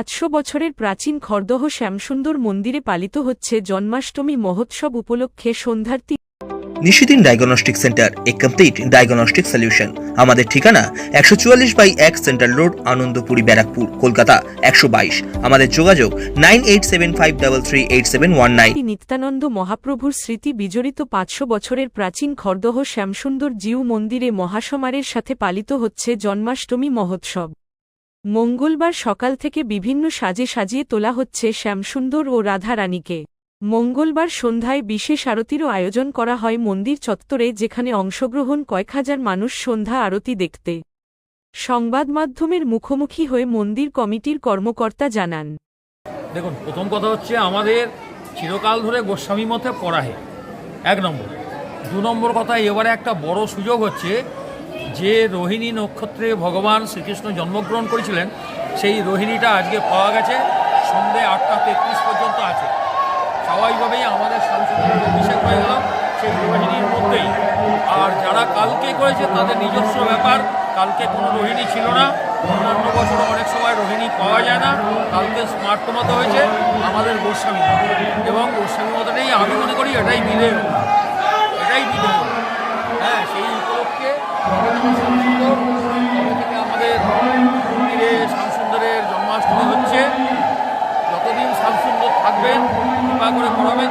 পাঁচশো বছরের প্রাচীন খরদহ শ্যামসুন্দর মন্দিরে পালিত হচ্ছে জন্মাষ্টমী মহোৎসব উপলক্ষে সন্ধ্যার তি- নিশিদিন ডায়াগনস্টিক সেন্টার এ কমপ্লিট ডায়াগনস্টিক সলিউশন আমাদের ঠিকানা একশো চুয়াল্লিশ বাই এক সেন্ট্রাল রোড আনন্দপুরি ব্যারাকপুর কলকাতা একশো বাইশ। আমাদের যোগাযোগ nine eight seven five double three eight seven one nine. Nityananda মহাপ্রভুর স্মৃতি বিজড়িত পাঁচশো বছরের প্রাচীন খরদহ শ্যামসুন্দর জিউ মন্দিরে মহাসমারের সাথে পালিত হচ্ছে জন্মাষ্টমী মহোৎসব। মঙ্গলবার সকাল থেকে বিভিন্ন সাজে সাজিয়ে তোলা হচ্ছে শ্যামসুন্দর ও রাধা রানীকে মঙ্গলবার সন্ধ্যায় বিশেষ আরতিরও আয়োজন করা হয় মন্দির চত্বরে, যেখানে অংশগ্রহণ কয়েক হাজার মানুষ সন্ধ্যা আরতি দেখতে। সংবাদ মাধ্যমের মুখোমুখি হয়ে মন্দির কমিটির কর্মকর্তা জানান। দেখুন, প্রথম কথা হচ্ছে আমাদের চিরকাল ধরে গোস্বামী মতে পড়াহে এক নম্বর। দু নম্বর কথা, এবারে একটা বড় সুযোগ হচ্ছে যে রোহিণী নক্ষত্রে ভগবান শ্রীকৃষ্ণ জন্মগ্রহণ করেছিলেন, সেই রোহিণীটা আজকে পাওয়া গেছে। সন্ধ্যে আটটা তেত্রিশ পর্যন্ত আছে। স্বাভাবিকভাবেই আমাদের সাংস্কৃতিক অভিষেক হয়ে গেল সেই রোহিণীর মধ্যেই। আর যারা কালকে করেছে, তাদের নিজস্ব ব্যাপার। কালকে কোনো রোহিণী ছিল না। অন্যান্য বছর অনেক সময় রোহিণী পাওয়া যায় না। কালকে স্মার্ট মতো হয়েছে আমাদের গোস্বামী। এবং গোস্বামী মতটাই আমি মনে করি, এটাই মিলে এটাই মিলে হ্যাঁ সেই উপলক্ষে শামসুন্দর কবে থেকে আমাদের মন্দিরে শ্যামসুন্দরের জন্মাষ্টমী হচ্ছে যতদিন শ্যামসুন্দর থাকবেন কৃপা করে করাবেন